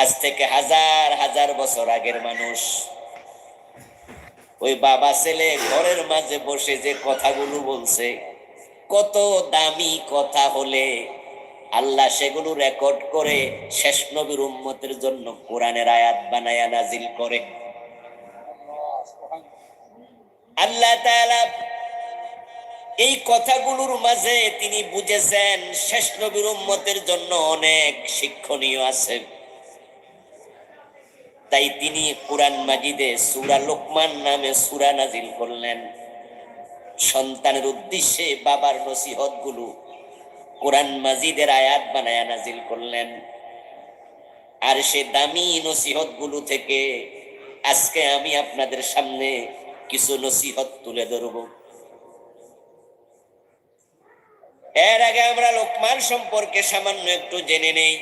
আজ থেকে হাজার হাজার বছর আগের মানুষ। ওই বাবা ছেলে ঘরের মাঝে বসে যে কথাগুলো বলছে, কত দামি কথা হলে আল্লাহ সেগুলো রেকর্ড করে শেষ নবীর উম্মতের জন্য কোরআনের আয়াত বানায়া নাজিল করে। আল্লাহ এই কথাগুলোর মাঝে তিনি বুঝেছেন, শেষ নবীর উম্মতের জন্য অনেক শিক্ষণীয় আছে। তাই তিনি কোরআন মাজিদে সুরা লোকমান নামে সুরা নাজিল করলেন। সন্তানের উদ্দেশ্যে বাবার নসিহতগুলো কোরআন মাজিদের আয়াত বানায়া নাজিল করলেন। আর সে দামি নসিহতগুলো থেকে আজকে আমি আপনাদের সামনে কিছু নসিহত তুলে ধরব। এর আগে আমরা লোকমান সম্পর্কে সামান্য একটু জেনে নেই।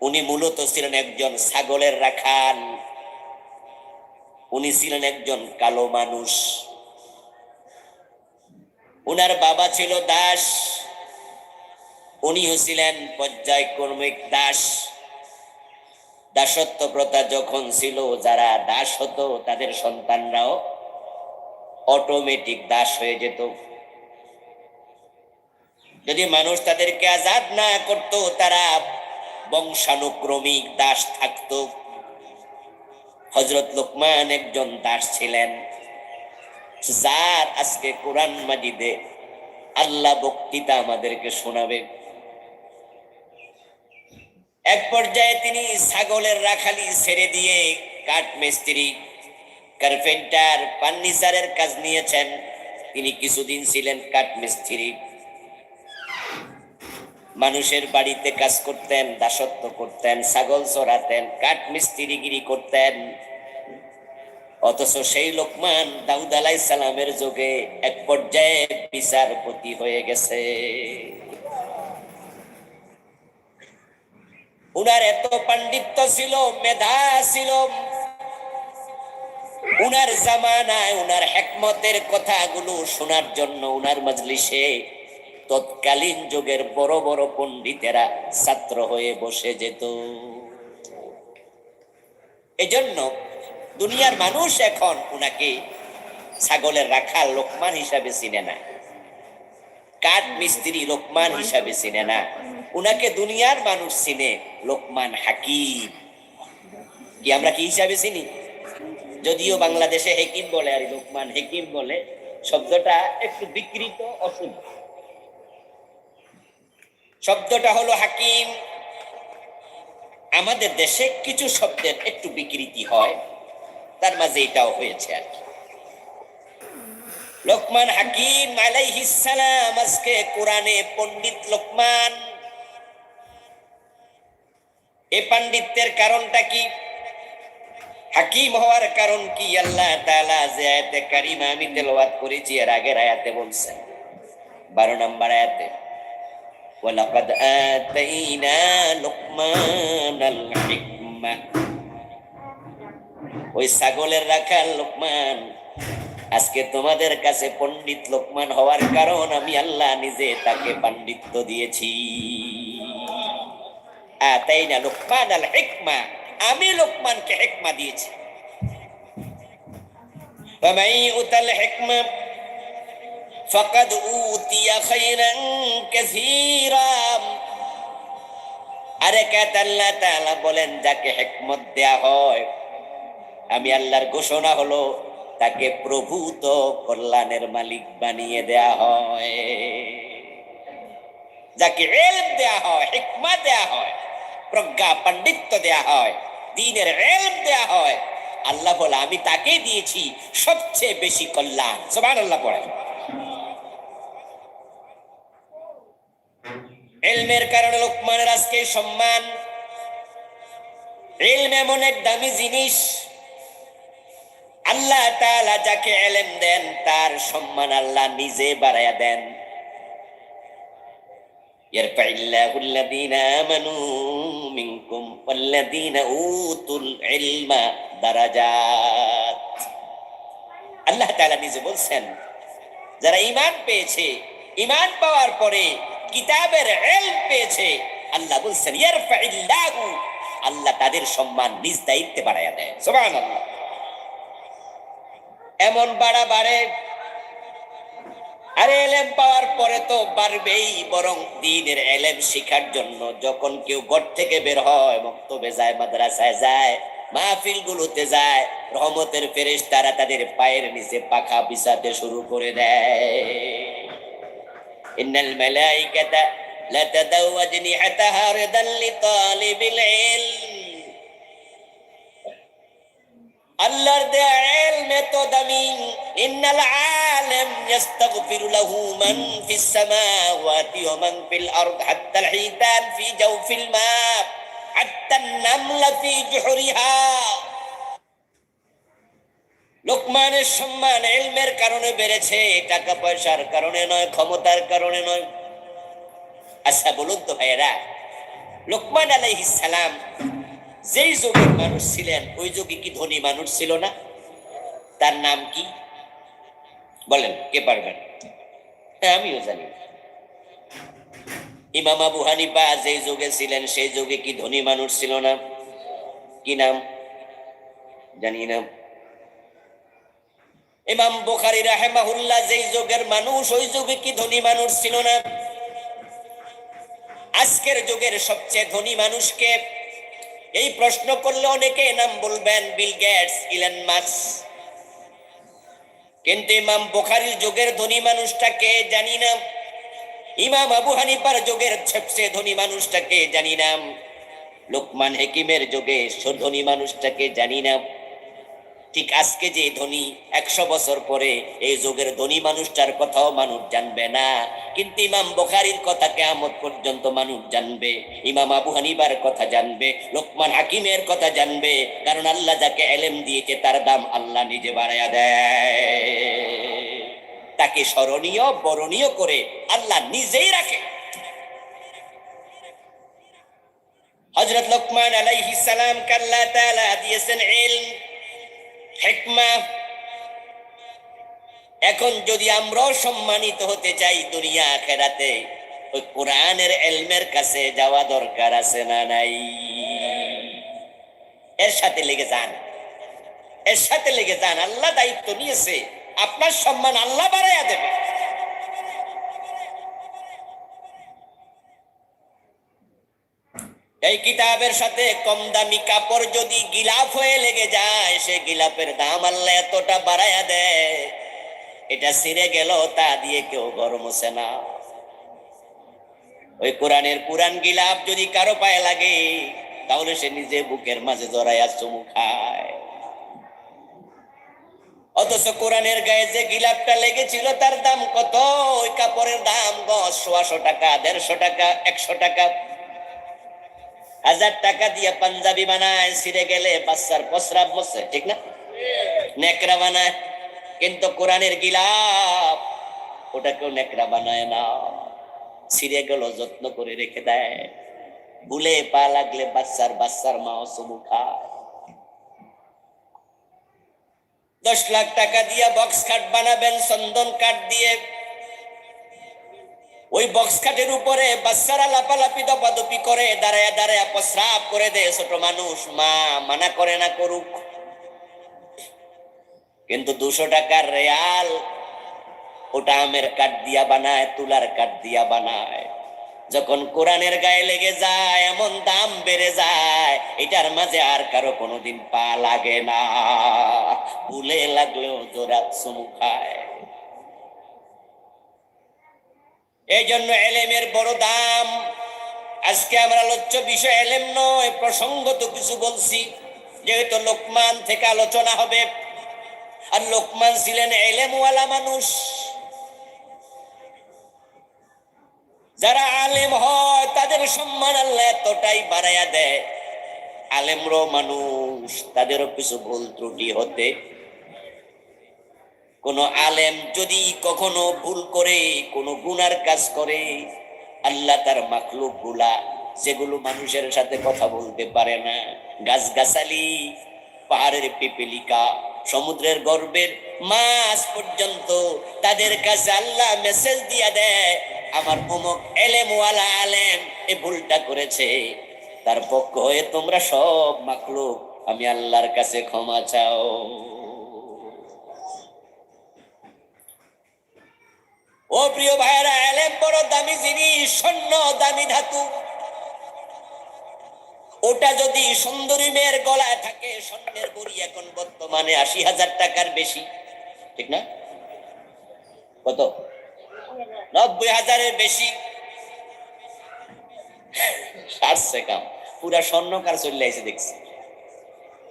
উনি মূলত ছিলেন একজন ছাগলের রাখাল। উনি ছিলেন একজন কালো মানুষ। উনার বাবা ছিল দাস। উনিও ছিলেন পর্যায়ক্রমিক দাস। দাসত্ব প্রথা যখন ছিল, যারা দাস হতো, তাদের সন্তানরাও অটোমেটিক দাস হয়ে যেত। যদি মানুষ তাদেরকে আজাদ না করত, তারা বংশানুক্রমিক দাস থাকত। হজরত লোকমান একজন দাস ছিলেন। যার আজকে কোরআন মাজিদে আল্লাহ বক্তৃতা আমাদেরকে শোনাবে। এক পর্যায়ে তিনি ছাগলের রাখালি ছেড়ে দিয়ে কাঠ মিস্ত্রি, কার্পেন্টার, ফার্নিচারের কাজ নিয়েছেন। তিনি কিছুদিন ছিলেন কাঠ মিস্ত্রি। মানুষের বাড়িতে কাজ করতেন, দাসত্ব করতেন, ছাগল চড়াতেন কাঠ মিস্ত্রিগিরি করতেন। অথচ সেই লোকমান দাউদ আলাই সালামের যুগে এক পর্যায়ে বিচারপতি হয়ে গেছে। উনার এত পাণ্ডিত্য ছিল, মেধা ছিল। উনার জামানায়, উনার হেকমতের কথাগুলো শোনার জন্য উনার মজলিসে তৎকালীন যুগের বড় বড় পণ্ডিতেরা ছাত্র হয়ে বসে যেত। এজন্য দুনিয়ার মানুষ এখন উনাকে ছাগলের রাখা লোকমান হিসাবে চিনে না, কাঠ মিস্ত্রি লোকমান হিসাবে চিনে না, উনাকে দুনিয়ার মানুষ চিনে লোকমান হাকিম। কি আমরা কি হিসাবে চিনি? যদিও বাংলাদেশে হেকিম বলে আর লোকমান হেকিম বলে, শব্দটা একটু বিকৃত অশুদ্ধ শব্দটা হলো হাকিম। আমাদের দেশে কিছু শব্দের একটু বিকৃতি হয়, তার মাঝে এটাও হয়েছে আর কি। লোকমান হাকিম আলাইহিসালাম আজকে কোরআনে পণ্ডিত লোকমান। এ পাণ্ডিত্যের কারণটা কি? হাকিম হওয়ার কারণ কি? আল্লাহ তাআলা যে আয়াতে কারিমা আমি তেলাওয়াত করেছি, এর আগের আয়াতে বলছেন। বারো নম্বর আয়াতে। ولقد آتينا لقمان الحكمة ওই ছাগলের রাখাল লোকমান আজকে তোমাদের কাছে পণ্ডিত লোকমান হওয়ার কারণ আমি আল্লাহ নিজে তাকে পাণ্ডিত্য দিয়েছি আতাইনা লোকমান আল হিকমা আমি লোকমানকে হিকমা দিয়েছি فمن يؤت الحكمة فقد أوتي خيرا كثيرا আরে কাত আল্লাহ তাআলা বলেন যাকে হিকমত দেয়া হয় আমি আল্লাহর ঘোষণা হলো তাকে প্রভূত কল্যাণের মালিক বানিয়ে দেয়া হয় যাকে এলম দেয়া হয় হিকমা দেয়া হয় প্রজ্ঞা পাণ্ডিত্য দেয়া হয় দিনের এলম দেয়া হয় আল্লাহ বলে আমি তাকে দিয়েছি সবচেয়ে বেশি কল্যাণ সবার আল্লাহ পড়ে এলমের কারণে লোকমানের আজকে সম্মান এলম এমন এক দামি জিনিস আল্লাহ তাআলা যাকে এলেম দেন তার সম্মান আল্লাহ নিজে বাড়ায়া দেন يرفع الله الذين آمنوا منكم والذين أوتوا العلم درجات আল্লাহ তাআলা নিজে বলছেন যারা ঈমান পেয়েছে ঈমান পাওয়ার পরে কিতাবের ইলম পেয়েছে। আল্লাহ বলছেন আল্লাহ তাদের সম্মান নিজ দায়িত্বে বাড়াইয়া দেয়। সুবহানাল্লাহ। এমন বাড়া বাড়ে, আর এলেম পাওয়ার পরে তো বাড়বেই, বরং দিনের এলেম শিখার জন্য যখন কেউ ঘর থেকে বের হয়, মক্তবে যায়, মাদ্রাসায় যায় মাহফিল গুলোতে যায়, রহমতের ফেরেশ তারা তাদের পায়ের নিচে পাখা বিছাতে শুরু করে দেয়। ইন্নাল মালাইকাতা লাতাদাউ আজনিহাতাহা রিদান লিতালিবিল ইলম আল্লাহর দেয়া ইলমে তো দামি ইন্নাল আলিম ইস্তাগফিরু লাহু মান ফিস সামাওয়াতি ওয়া মান ফিল আরদ হাত্তা আল হিতান ফি জাওফিল মা হাত্তা নামলা ফি জুহরিহা লোকমানের সম্মান এলমের কারণে বেড়েছে, টাকা পয়সার কারণে নয়, ক্ষমতার কারণে নয়। আচ্ছা বলুন তো ভাইয়েরা, লোকমান সালাম যেই যুগের মানুষ ছিলেন, ওই যুগে কি ধনী মানুষ ছিল না? তার নাম কি? বলেন, কে পারবেন? হ্যাঁ আমিও জানি। ইমাম আবু হানিফা যেই যুগে ছিলেন, সেই যুগে কি ধনী মানুষ ছিল না? কি নাম? জানি না। ইমাম বুখারী রাহেমাহুল্লাহ, যেই যুগের মানুষ, ওই যুগে কি ধনী মানুষ ছিল না? আজকের যুগের সবচেয়ে ধনী মানুষকে এই প্রশ্ন করলে অনেকে নাম বলবেন, বিল গেটস, ইলেন মার্কস কিন্তু ইমাম বোখারির যুগের ধনী মানুষটাকে জানি না। ইমাম আবু হানিফার যুগের সবচেয়ে ধনী মানুষটাকে জানি না। লোকমান হেকিমের যুগে ধনী মানুষটাকে জানি না। ঠিক আজকে যে ধনী একশো বছর পরে এই যুগের ধনী মানুষটার কথাও মানুষ জানবে না। কিন্তু ইমাম বখারির কথা কেমন পর্যন্ত মানুষ জানবে, ইমাম আবু হানিবার কথা জানবে, লোকমান হাকিমের কথা জানবে, কারণ আল্লাহ যাকে এলেম দিয়েছে তার দাম আল্লাহ নিজে বাড়াইয়া দেয়। তাকে স্মরণীয়, বরণীয় করে আল্লাহ নিজেই রাখে। হজরত লোকমান আলাইহিস সালাম কাল্লা তাআলা দিয়েছেন ইলম। হেকমা এখন যদি আমরাও সম্মানিত হতে চাই দুনিয়া আখেরাতে, ওই কোরআনের এলমের কাছে যাওয়া দরকার আছে না নাই? এর সাথে লেগে যান। এর সাথে লেগে যান। আল্লাহ দায়িত্ব নিয়েছে। আপনার সম্মান আল্লাহ বাড়াইয়া দেবে। এই কিতাবের সাথে কম দামি কাপড় যদি গিলাফ হয়ে লেগে যায়, সে গিলাপের দাম আল্লাহ এতটা বাড়াইয়া দেয়। এটা ছিঁড়ে গেল, তা দিয়ে কেউ গরম হচ্ছে না। ওই কোরআনের পুরান গিলাপ যদি কারও পায়ে লাগে, তাহলে সে নিজে বুকের মাঝে জড়াইয়া চুমু খায়। অথচ কোরআনের গায়ে যে গিলাপটা লেগেছিল, তার দাম কত? ওই কাপড়ের দাম গছ, সোয়াশো টাকা, দেড়শো টাকা, একশো টাকা হাজার টাকা দিয়ে পাঞ্জাবি বানায়, ছিঁড়ে গেলে বাচ্চার প্রস্রাব বসে, ঠিক না? নেকড়া বানায়, কিন্তু কোরআনের গিলাপ ওটা কেউ নেকড়া বানায় না। ছিঁড়ে গেল, যত্ন করে রেখে দেয়। ভুলে পা লাগলে বাচ্চার বাচ্চার মাও চুমু খায়। দশ লাখ টাকা দিয়ে বক্স কাঠ বানাবেন, চন্দন কাঠ দিয়ে ওই বক্স খাটের উপরে বাচ্চারা লাপালাপি দপাদপি করে, দাঁড়ায় দাঁড়ায় প্রস্রাব করে দেয় ছোট মানুষ। মা মানা করে না করুক। কিন্তু দুশো টাকার রেয়াল, ওটা আমের কাঠ দিয়া বানায়, তুলার কাঠ দিয়া বানায়। যখন কোরআনের গায়ে লেগে যায়, এমন দাম বেড়ে যায়, এটার মাঝে আর কারও কোনোদিন পা লাগে না। ভুলে লাগলেও জোরা চুমু খায়। এই জন্য এলেমের বড় দাম। আজকে আমরা আলোচ্য বিষয় এলেম নয়, প্রসঙ্গত কিছু বলছি। যেহেতু লোকমান থেকে আলোচনা হবে। আর লোকমান ছিলেন এলেমওয়ালা মানুষ। যারা আলেম হয়, তাদের সম্মান আল্লাহ এতটাই বাড়াইয়া দেয়। আলেমরও মানুষ, তাদেরও কিছু ভুল ত্রুটি হতে কোন আলেম যদি কখনো ভুল করে, কোনো গুনার কাজ করে, আল্লাহ তার মাকলুকগুলা যেগুলো মানুষের সাথে কথা বলতে পারে না, গাছগাছালি, পাহাড়ের পিপিলিকা, সমুদ্রের গর্বের মাছ পর্যন্ত তাদের কাছে আল্লাহ মেসেজ দিয়া দেয়, আমার অমুক এলেমওয়ালা আলেম এ ভুলটা করেছে, তার পক্ষ হয়ে তোমরা সব মাকলুক আমি আল্লাহর কাছে ক্ষমা চাও। ও প্রিয় ভাইরা এলেম বড় দামি জিনিস, স্বর্ণ, দামি ধাতু। ওটা যদি সুন্দরী মেয়ের গলায় থাকে, স্বর্ণের বড়ি এখন বর্তমানে আশি হাজার টাকার বেশি। ঠিক না? কত? নব্বই হাজারের বেশি। সারছে কাম। পুরা স্বর্ণকার চলে আইসে দেখছি।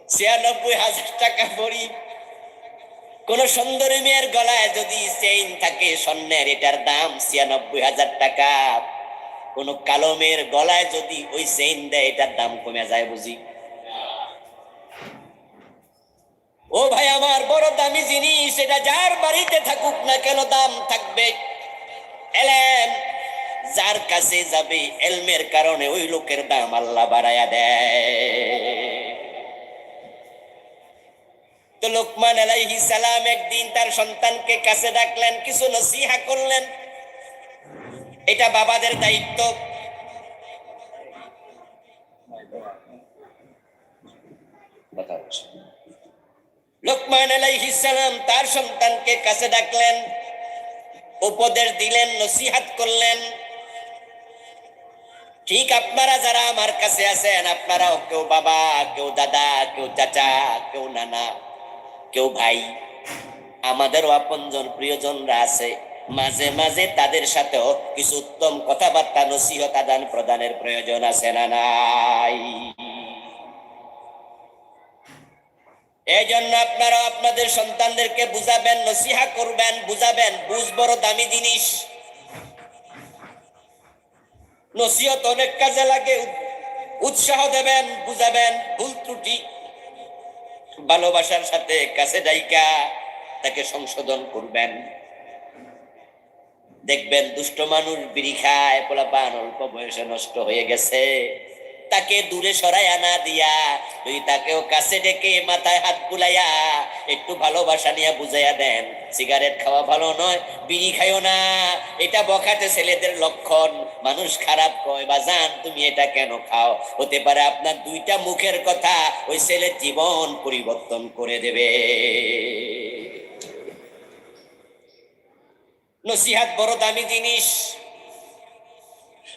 ছিয়ানব্বই হাজার টাকা বড়ি। কোন সুন্দরী মেয়ের গলায় যদি চেইন থাকে, স্বর্ণের, এটার দাম ছিয়ানব্বই হাজার টাকা। কোন কালো মেয়ের গলায় যদি ওই চেইন দেয়, এটার দাম কমে যায় বুঝি? ও ভাই আমার বড় দামি জিনিস এটা যার বাড়িতে থাকুক না কেন দাম থাকবে? এলেন, যার কাছে যাবে এলমের কারণে ওই লোকের দাম আল্লাহ বাড়ায়া দেয়। তো লোকমান আলাইহি সালাম একদিন তার সন্তানকে কাছে ডাকলেন, কিছু নসিহা করলেন। এটা বাবাদের দায়িত্ব। লোকমান আলাইহিস সালাম তার সন্তানকে কাছে ডাকলেন, উপদেশ দিলেন, নসিহাত করলেন। ঠিক আপনারা যারা আমার কাছে আছেন, আপনারাও কেউ বাবা, কেউ দাদা, কেউ চাচা, কেউ নানা কেউ ভাই। আমাদেরও আপনজন প্রিয়জনরা আছে। মাঝে মাঝে তাদের সাথেও কিছু উত্তম কথাবার্তা, নসিহত আদান প্রদানের প্রয়োজন আছে না নাই? এই জন্য আপনারা আপনাদের সন্তানদেরকে বুঝাবেন, নসিহা করবেন, বুঝাবেন, বুঝ বড় দামি জিনিস। নসিহত অনেক কাজে লাগে, উৎসাহ দেবেন, বুঝাবেন, ভুল ত্রুটি ভালোবাসার সাথে কাছে ডাইকা তাকে সংশোধন করবেন। দেখবেন দুষ্ট মানুষ বিড়ি খায়, পোলাপান অল্প বয়সে নষ্ট হয়ে গেছে। তাকে দূরে সরাই আনা দিয়া তুই তাকেও কাছে ডেকে মাথায় হাত বুলাইয়া একটু ভালোবাসা নিয়ে বুঝাইয়া দেন, সিগারেট খাওয়া ভালো নয়, বিড়ি খাইও না। এটা বখাটে ছেলেদের লক্ষণ। মানুষ খারাপ কয় বা জান তুমি এটা কেন খাও? হতে পারে আপনার দুইটা মুখের কথা ওই ছেলের জীবন পরিবর্তন করে দেবে। নসিহাত বড় দামি জিনিস।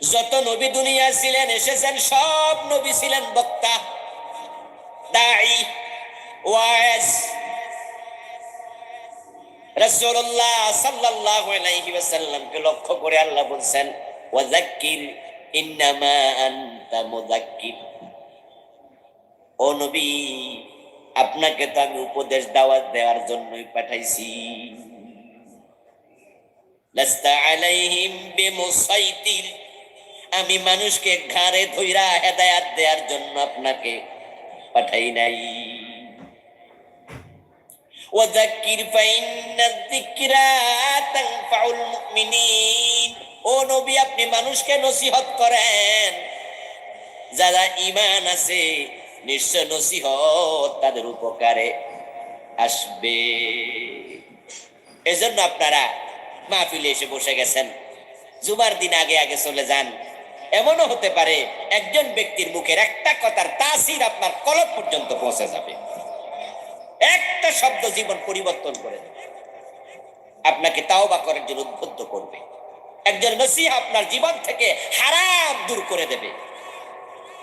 যত নবী দুনিয়া ছিলেন, এসেছেন, সব নবী ছিলেন বক্তা। দাই ওয়াজ রাসূলুল্লাহ সাল্লাল্লাহু আলাইহি ওয়াসাল্লামকে লক্ষ্য করে আল্লাহ বলছেন ওয়াজাক্কির ইন্নামা আনতা মুযাক্কির। ও নবী, আপনাকে তো আমি উপদেশ দাওয়াত দেওয়ার জন্যই পাঠাইছি। লাস্তা আলাইহিম বিমুসাইতির আমি মানুষকে ঘাড়ে ধইরা হেদায়াত দেওয়ার জন্য আপনাকে পাঠাই নাই। ওয়াজাক্কির ফাইন্না যিকরা তানফাউল মুমিনিন। ও নবী, আপনি মানুষকে নসিহত করেন। যারা ঈমান আছে, নিশ্চয় নসিহত তাদের উপকারে আসবে। এজন্য আপনারা মাহফিলে এসে বসে গেছেন। জুমার দিন আগে আগে চলে যান। এমনও হতে পারে একজন ব্যক্তির মুখের একটা কথার তাসির আপনার কলব পর্যন্ত পৌঁছে যাবে। একটা শব্দ জীবন পরিবর্তন করে দেবে। আপনাকে তাওবা করার জন্য উদ্বুদ্ধ করবে। একজন নসিহা আপনার জীবন থেকে হারাম দূর করে দেবে।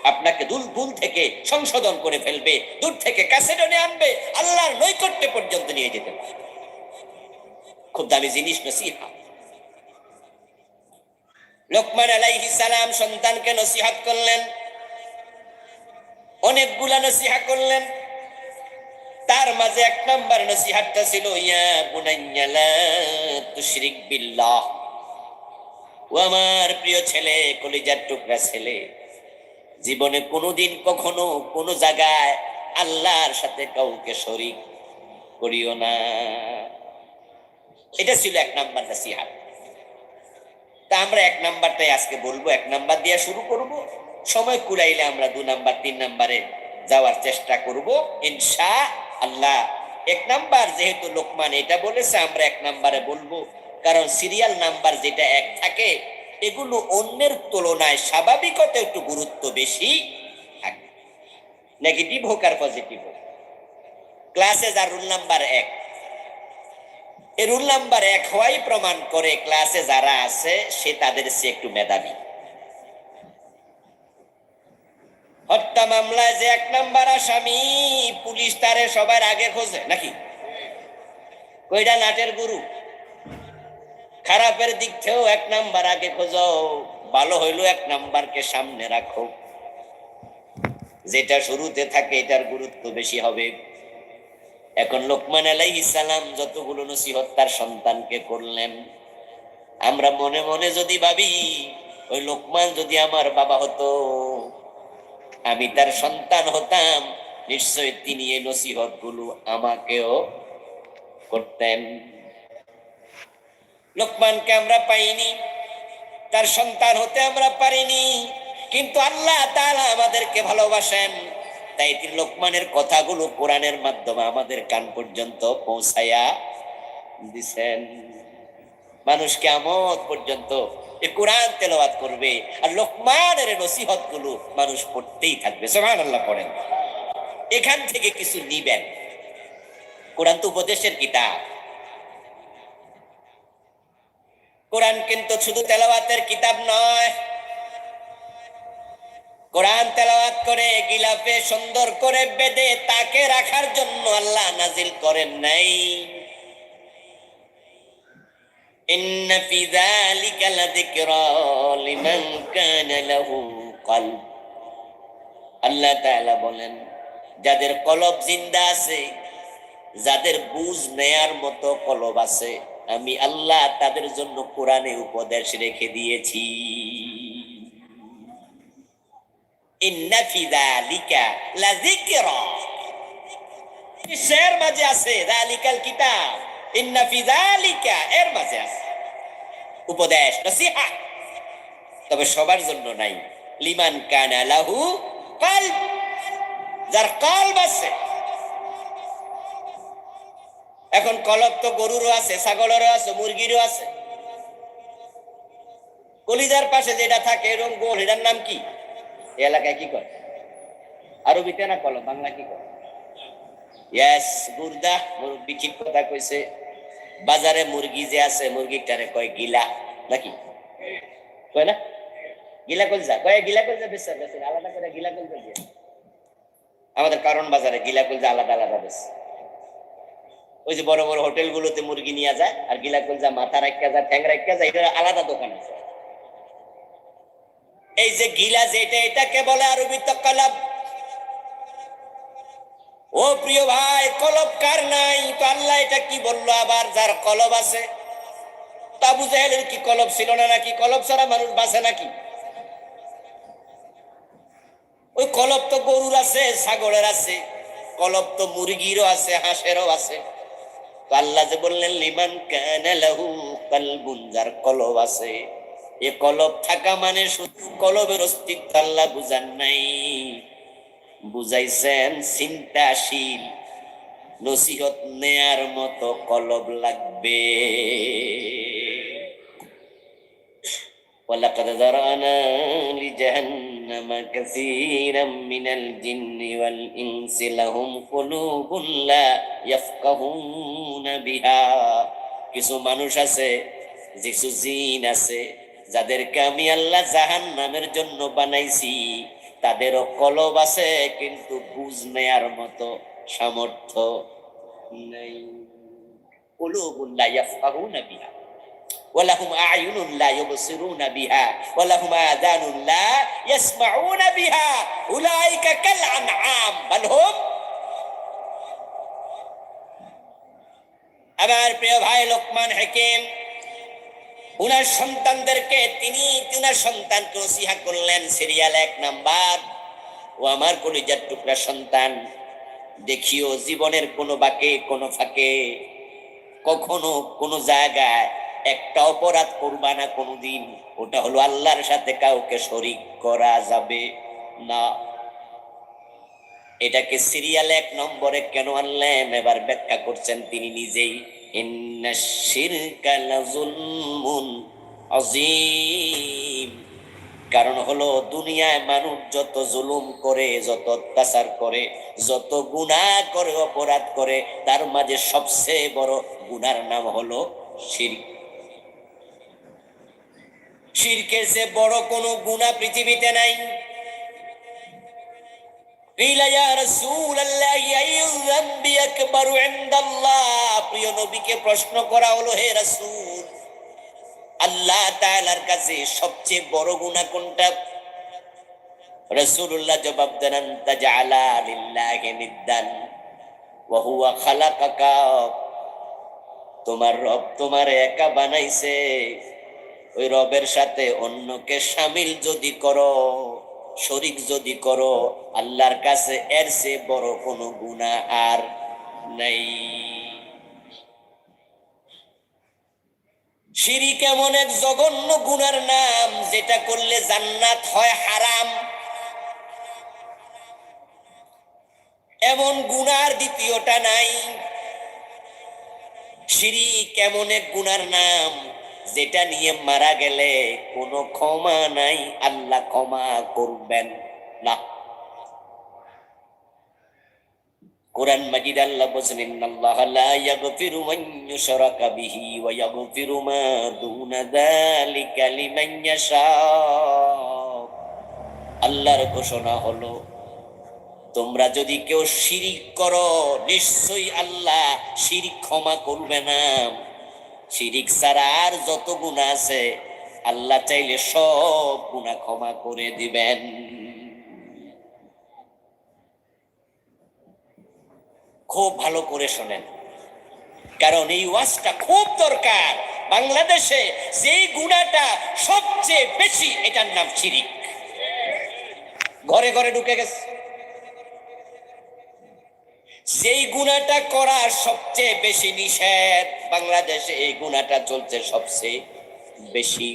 আপনাকে দুল ভুল থেকে সংশোধন করে ফেলবে, দূর থেকে কাছে টেনে আনবে, আল্লাহর নৈকট্যে পর্যন্ত নিয়ে যেতে পারবে। খুব দামি জিনিস নসিহা। লোকমান আলাইহি সালাম সন্তানকে নসিহাত করলেন। অনেকগুলা নসিহা করলেন। তার মাঝে এক নম্বর নসিহাতটা ছিল, ইয়া বুনাইয়া লা তুশরিক বিল্লাহ। ও আমার প্রিয় ছেলে, কলিজার টুকরা ছেলে, জীবনে কোনোদিন কখনো কোনো জায়গায় আল্লাহর সাথে কাউকে শরিক করিও না। এটা ছিল এক নাম্বার নসিহাত। তা আমরা এক নাম্বারটাই আজকে বলব, এক নাম্বার দিয়ে শুরু করব। সময় কুলাইলে আমরা দু নাম্বার, তিন নাম্বারে যাওয়ার চেষ্টা করব ইনশা আল্লাহ এক নাম্বার যেহেতু লোকমান এটা বলেছে, আমরা এক নাম্বারে বলব, কারণ সিরিয়াল নাম্বার যেটা এক থাকে, এগুলো অন্যের তুলনায় স্বাভাবিকতা একটু গুরুত্ব বেশি থাকে। নেগেটিভ হোক আর পজিটিভ হোক। ক্লাসে যার রুল নাম্বার এক। এই রুল নাম্বার এক হওয়াই প্রমাণ করে ক্লাসে যারা আছে, সে তাদের সে একটু মেধাবী। হত্যা মামলায় যে এক নাম্বার আসামি, পুলিশ তারে সবার আগে খোঁজে, নাকি? কইটা নাটের গুরু? খারাপের দিক থেকেও এক নাম্বার আগে খোঁজো, ভালো হইল এক নাম্বারকে সামনে রাখো। যেটা শুরুতে থাকে, এটার গুরুত্ব বেশি হবে। এখন লোকমান আলাইহিস সালাম যতগুলো নসিহত তার সন্তানকে করলেন। আমরা মনে মনে যদি ভাবি, ওই লোকমান যদি আমার বাবা হতো, আমি তার সন্তান হতাম, নিশ্চয় তিনি এই নসিহতগুলো আমাকেও করতেন। লোকমানকে আমরা পাইনি, তার সন্তান হতে আমরা পারিনি, কিন্তু আল্লাহ তাআলা আমাদেরকে ভালোবাসেন। তাই তিনি লোকমানের কথাগুলো কোরআনের মাধ্যমে আমাদের কান পর্যন্ত পৌঁছাইয়া দিছেন। মানুষকে আমদ পর্যন্ত এ কোরআন তেলাওয়াত করবে আর লোকমানের নসিহতগুলো মানুষ পড়তেই থাকবে। সোমান আল্লাহ পড়েন। এখান থেকে কিছু নিবেন। কোরআন তো উপদেশের কিতাব। কোরআন কিন্তু শুধু তেলাওয়াতের কিতাব নয় কোরআন তেলাওয়াত করে, গিলাফে সুন্দর করে বেঁধে তাকে রাখার জন্য আল্লাহ নাজিল করেন নাই। ইন্ন ফি যালিকা লাযিকরা লিমান কানা লাহু কলব। আল্লাহ তাআলা বলেন, যাদের কলব জিন্দা আছে, যাদের বুঝ নেয়ার মতো কলব আছে, আমি আল্লাহ তাদের জন্য কোরআনে উপদেশ রেখে দিয়েছি। আছে এর আছে। উপদেশ তবে সবার জন্য নাই। লিমান কানা লাহু কলব যার কলব আছে। এখন কলব তো গরুরও আছে, ছাগলেরও আছে, মুরগিরও আছে। কলিজার পাশে যেটা থাকে এরকম গোল, এটার নাম কি? এলাকায় কি করে আরবিতে না কলম? বাংলা কি করে ইয়াস গুর্দা মুরব্বি ঠিক কথা কইছে। বাজারে মুরগি যে আছে মুরগিটারে কয় গিলা। নাকি? কয় না? গিলা কলজা? কয়, গিলা কলজা বেচে আলাদা করে গিলা কলজা দিয়ে। আমাদের কারণ বাজারে গিলা কলজা আলাদা আলাদা বেচে ওই যে বড় বড় হোটেল গুলোতে মুরগি নিয়ে যায়, আর গিলা কলজা মাথা রাখা যায়, ঠ্যাং রাখা যায় এটা আলাদা দোকান আছে। এই যে গিলা যেটা, এটাকে বলে আরবি তো কলব ও প্রিয় ভাই, কলব কার নাই? তো আল্লাহ এটা কি বলল? আবার যার কলব আছে তাবু জাহেলের কি কলব ছিল না নাকি? কলব ছাড়া মানুষ বাঁচে নাকি? ওই কলব তো গরুর আছে, ছাগলের আছে, কলব তো মুরগিরও আছে, হাঁসেরও আছে। তো আল্লাহ যে বললেন, লিমান কানা লাহু যার কলব আছে। এ কলব থাকা মানে শুধু কলবের অস্তিত্ব আল্লাহ বুঝান নাই বুঝাইছেন চিন্তাশীল নসিহত নেয়ার মতো কলব লাগবে ولقد ذرأنا لجهنم كثيرا من الجن والإنس لهم قلوب لا يفقهون بها কিছু মানুষ আছে কিছু জিন আছে যাদেরকে আমি আল্লাহ জাহান নামের জন্য বানাইছি তাদেরও কলব আছে কিন্তু বুঝ নেয়ার মতো সামর্থ্য নেই কলুবুল্লাহ ইয়াফকাহুনা বিহা ولهم أعين لا يبصرون بها ولهم آذان لا يسمعون بها أولئك كالأنعام بل هم আমার প্রিয় ভাই লোকমান হাকিম উনার সন্তানদেরকে তিনি উনার সন্তানকে ওসিহা করলেন সিরিয়াল এক নাম্বার। ও আমার কলিজার টুকরা সন্তান, দেখিও জীবনের কোনো বাকে, কোনো ফাঁকে, কখনো কোনো জায়গায় একটা অপরাধ করবা না কোনোদিন। ওটা হলো আল্লাহর সাথে কাউকে শরিক করা যাবে না। এটাকে সিরিয়াল এক নম্বরে কেন আনলেন? এবার ব্যাখ্যা করছেন তিনি নিজেই। কারণ হলো, দুনিয়ায় মানুষ যত জুলুম করে, যত অত্যাচার করে, যত গুণা করে, অপরাধ করে, তার মাঝে সবচেয়ে বড় গুনার নাম হলো শিরক। শিরকের যে বড় কোনো গুণা পৃথিবীতে নাই। قيل يا رسول الله أي الذنب أكبر عند الله প্রিয় নবীকে প্রশ্ন করা হলো হে রাসূল আল্লাহ তাআলার কাছে সবচেয়ে বড় গুনাহ কোনটা রাসূলুল্লাহ জবাব দেন তাজআলা লিল্লাহি নিদ্দান ওয়া হুয়া খালাকাকা তোমার রব তোমার একা বানাইছে ওই রবের সাথে অন্যকে সামিল যদি করো শরিক যদি করো, আল্লাহর কাছে এর সে বড় কোনো গুণা আর নাই। শিরিক এমন এক জঘন্য গুনার নাম যেটা করলে জান্নাত হয় হারাম। এমন গুনার দ্বিতীয়টা নাই। শিরিক এমন এক গুনার নাম যেটা নিয়ে মারা গেলে কোনো ক্ষমা নাই, আল্লাহ ক্ষমা করবেন না। কোরআন মাজিদ আল্লাহ বলছেন আল্লাহ ইয়াগফিরু মান ইউশরাকা বিহি ওয়া ইয়াগফিরু মা দুনা যালিকা লিমান আল্লাহর ঘোষণা হলো, তোমরা যদি কেউ শিরিক করো, নিশ্চয়ই আল্লাহ শিরিক ক্ষমা করবে না। শিরিক ছাড়া আর যত গুণা আছে, আল্লাহ চাইলে সব গুণা ক্ষমা করে দিবেন। খুব ভালো করে শোনেন। কারণ এই ওয়াজটা খুব দরকার। বাংলাদেশে যেই গুণাটা সবচেয়ে বেশি, এটার নাম শিরিক। ঘরে ঘরে ঢুকে গেছে। যেই গুণাটা করা সবচেয়ে বেশি নিষেধ, বাংলাদেশে এই গুণাটা চলছে সবচেয়ে বেশি।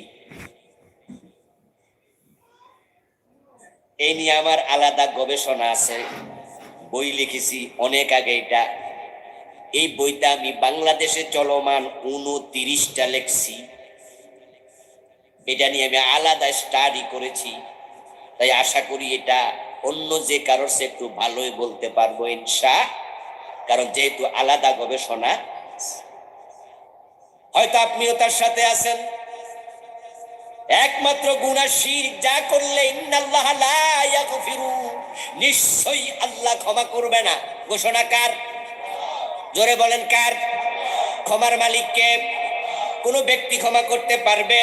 এই নিয়ে আমার আলাদা গবেষণা আছে, বই লিখেছি অনেক আগে এটা। এই বইটা আমি বাংলাদেশে চলমান উনতিরিশটা লেখছি। এটা নিয়ে আমি আলাদা স্টাডি করেছি। তাই আশা করি এটা অন্য যে কারোর সে একটু ভালোই বলতে পারব, ইনশা কারণ যেহেতু আলাদা গবেষণা, হয়তো আপনিও তার সাথে আছেন। একমাত্র গুণা যা করলে নিশ্চয়ই আল্লাহ ক্ষমা করবে না। ঘোষণা কার? জোরে বলেন কার? ক্ষমার মালিককে। কোন ব্যক্তি ক্ষমা করতে পারবে?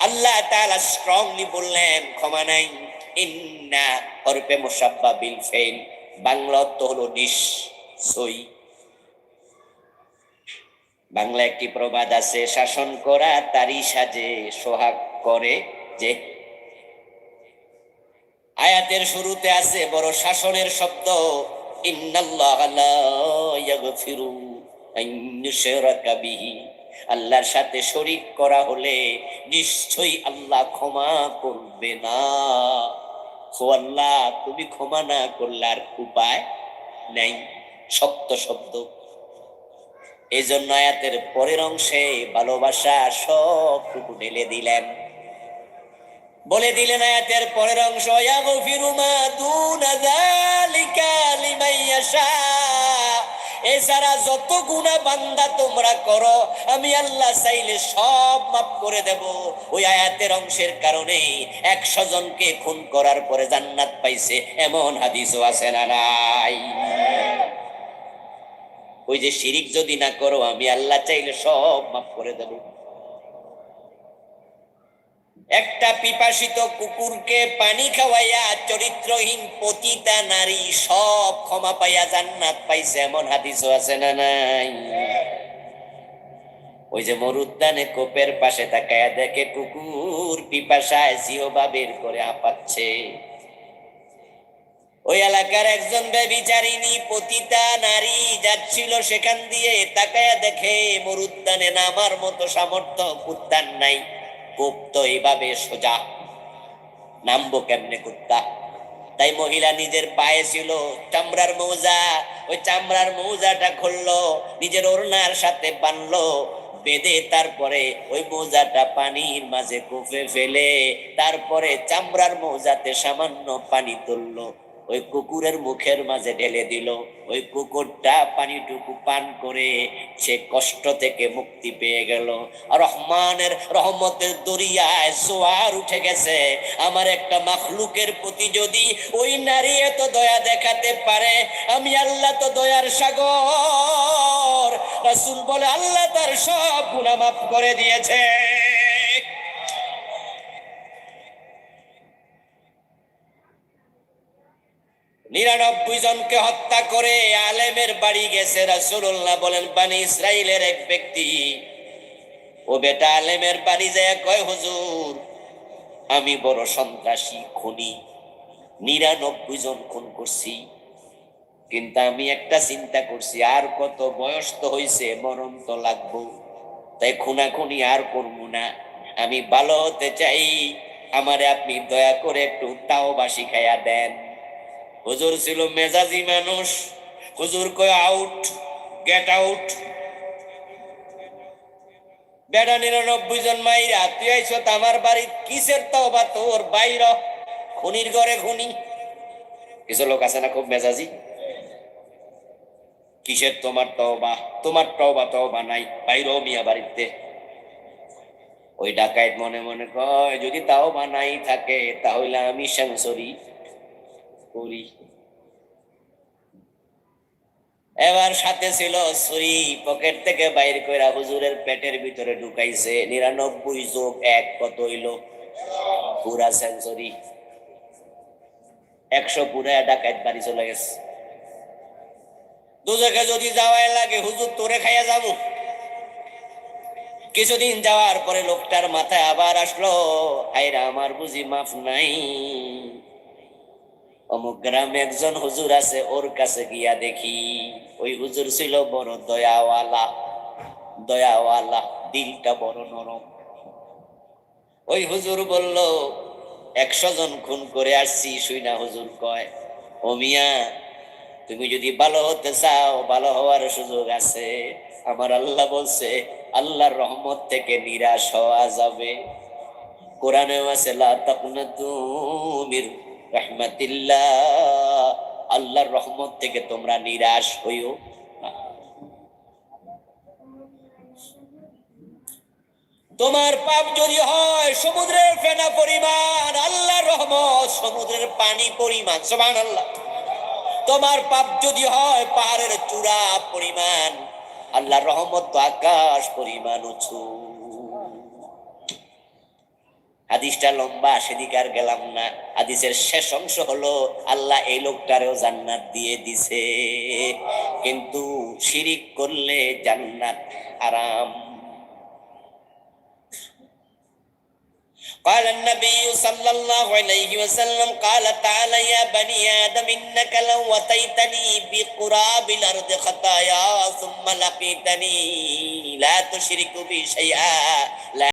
আল্লাহ তাআলা স্ট্রংলি বললেন, ক্ষমা নাই। ইন্না হরফে মুসাব্বা বিল ফেল বাংলা অর্থ হলো নিশ্চয়ই বাংলা একটি প্রবাদ আছে, শাসন করা তারই সাজে সোহাগ করে যে। আয়াতের শুরুতে আছে, বড় শাসনের শব্দ আল্লাহর সাথে শরিক করা হলে নিশ্চয়ই আল্লাহ ক্ষমা করবে না। আল্লাহ তুমি ক্ষমা না করলে আর উপায় নেই, শক্ত শব্দ। এই জন্য আয়াতের পরের অংশে ভালোবাসা সবটুকু ঢেলে দিলেন। বলে দিলেন আয়াতের পরের অংশ, ইয়াগফিরু মা দুনা যালিকা লিমান ইয়াশা। এছাড়া যত গুণা বান্দা তোমরা করো, আমি আল্লাহ চাইলে সব মাফ করে দেব। ওই আয়াতের অংশের কারণে একশো জনকে খুন করার পরে জান্নাত পাইছে, এমন হাদিসও আছে না নাই? ওই যে শিরিক যদি না করো, আমি আল্লাহ চাইলে সব মাফ করে দেব। একটা পিপাসিত কুকুরকে পানি খাওয়াইয়া চরিত্রহীন পতিতা নারী সব ক্ষমা পাইয়া জান্নাত পাইছে, এমন হাদিসও আছে না নাই? ওই যে মরুদ্যানে কোপের পাশে তাকায়া দেখে কুকুর পিপাসায় জিহবা বের করে হাঁপাচ্ছে ওই এলাকার একজন ব্যবিচারিণী পতিতা নারী যাচ্ছিল সেখান দিয়ে তাকায়া দেখে মরুদ্যানে নামার মতো সামর্থ্য কুত্তার নাই। কোপ তো এইভাবে সোজা। নামবো কেমনে কুত্তা? তাই মহিলা নিজের পায়ে ছিল, চামড়ার মৌজা। ওই চামড়ার মৌজাটা খুললো, নিজের ওড়নার সাথে বানলো। বেঁধে তারপরে ওই মৌজাটা পানির মাঝে কুফে ফেলে, তারপরে চামড়ার মৌজাতে সামান্য পানি তুললো। ওই কুকুরের মুখের মাঝে ঢেলে দিল। ওই কুকুরটা পানিটুকু পান করে সে কষ্ট থেকে মুক্তি পেয়ে গেল। রহমানের রহমতের দরিয়ায় সোয়ার উঠে গেছে। আমার একটা মাখলুকের প্রতি যদি ওই নারী এত দয়া দেখাতে পারে, আমি আল্লাহ তো দয়ার সাগর। রাসূল বলে, আল্লাহ তার সব গুনাহ মাফ করে দিয়েছে। নিরানব্বই জনকে হত্যা করে আলেমের বাড়ি গেছে রাসূলুল্লাহ বলেন, বানি ইসরাইলের এক ব্যক্তি। ও বেটা আলেমের বাড়ি যায় কয়, হুজুর? আমি বড় সন্ত্রাসী, খুনি। নিরানব্বই জন খুন করছি। কিন্তু আমি একটা চিন্তা করছি, আর কত বয়স তো হইছে, মরণ তো লাগবো। তাই খুনাখুনি আর করব না। আমি ভালো হতে চাই। আমারে আপনি দয়া করে একটু তাও বাসি খাইয়া দেন। হুজুর ছিল মেজাজি মানুষ। হুজুর কয় আউট গেট আউট বেড়া নিরানব্বই জন মাইরা, তুই আইস আমার বাড়ি কিসের তাও বা তোর বাইর খুনির ঘরে খুনি। কিছু লোক আছে না খুব মেজাজি? কিসের তোমার তওবা? তোমার তওবা তওবা নাই বাইরেও মিয়া বাড়িতে। ওই ডাকাইত মনে মনে কয়, যদি তাও নাই থাকে, তাহলে আমি সেন্সরি করি। এবার সাথে ছিল ছুরি, পকেট থেকে বাইর কইরা হুজুরের পেটের ভিতরে ঢুকাইছে। নিরানব্বই যোগ এক, কত হইল? পুরা সেঞ্চুরি। একশো পুরা ডাকাইত বাড়ি চলে গেছে। দুজকে যদি যাওয়াই লাগে, হুজুর তোরে খাইয়া যাব। কিছুদিন যাওয়ার পরে লোকটার মাথায় আবার আসলো আইরা আমার বুঝি মাফ নাই। অমুক গ্রামে একজন হুজুর আছে, ওর কাছে গিয়া দেখি, ওই হুজুর ছিল বড় দয়াওয়ালা। দয়াওয়ালা, দিলটা বড় নরম। ওই হুজুর বলল, একশো জন খুন করে আসছি, শুইনা হুজুর কয়। ও মিয়া, তুমি যদি ভালো হতে চাও, ভালো হওয়ার সুযোগ আছে। আমার আল্লাহ বলছে, আল্লাহর রহমত থেকে নিরাশ হওয়া যাবে। কোরআনেও আছে, লা তাকুনাতু মির রাহমাতিল্লাহ। আল্লাহর রহমত থেকে তোমরা নিরাশ হইও। তোমার পাপ যদি হয়, সমুদ্রের ফেনা পরিমাণ, আল্লাহর রহমত, সমুদ্রের পানি পরিমাণ সমান আল্লাহ তোমার পাপ যদি হয়, পাহাড়ের চূড়া পরিমাণ, আল্লাহর রহমত আকাশ পরিমাণ উঁচু। হাদিসটা লম্বা সেদিকে আর গেলাম না হাদিসের শেষ অংশ হলো আল্লাহ এই লোকটারেও জান্নাত দিয়ে দিছে কিন্তু শিরিক করলে জান্নাত আরাম قال النبي صلى الله عليه وسلم قال تعالى يا بني آدم إنك لو أتيتني بقراب الأرض خطايا ثم لقيتني لا تشرك بي شيئا لا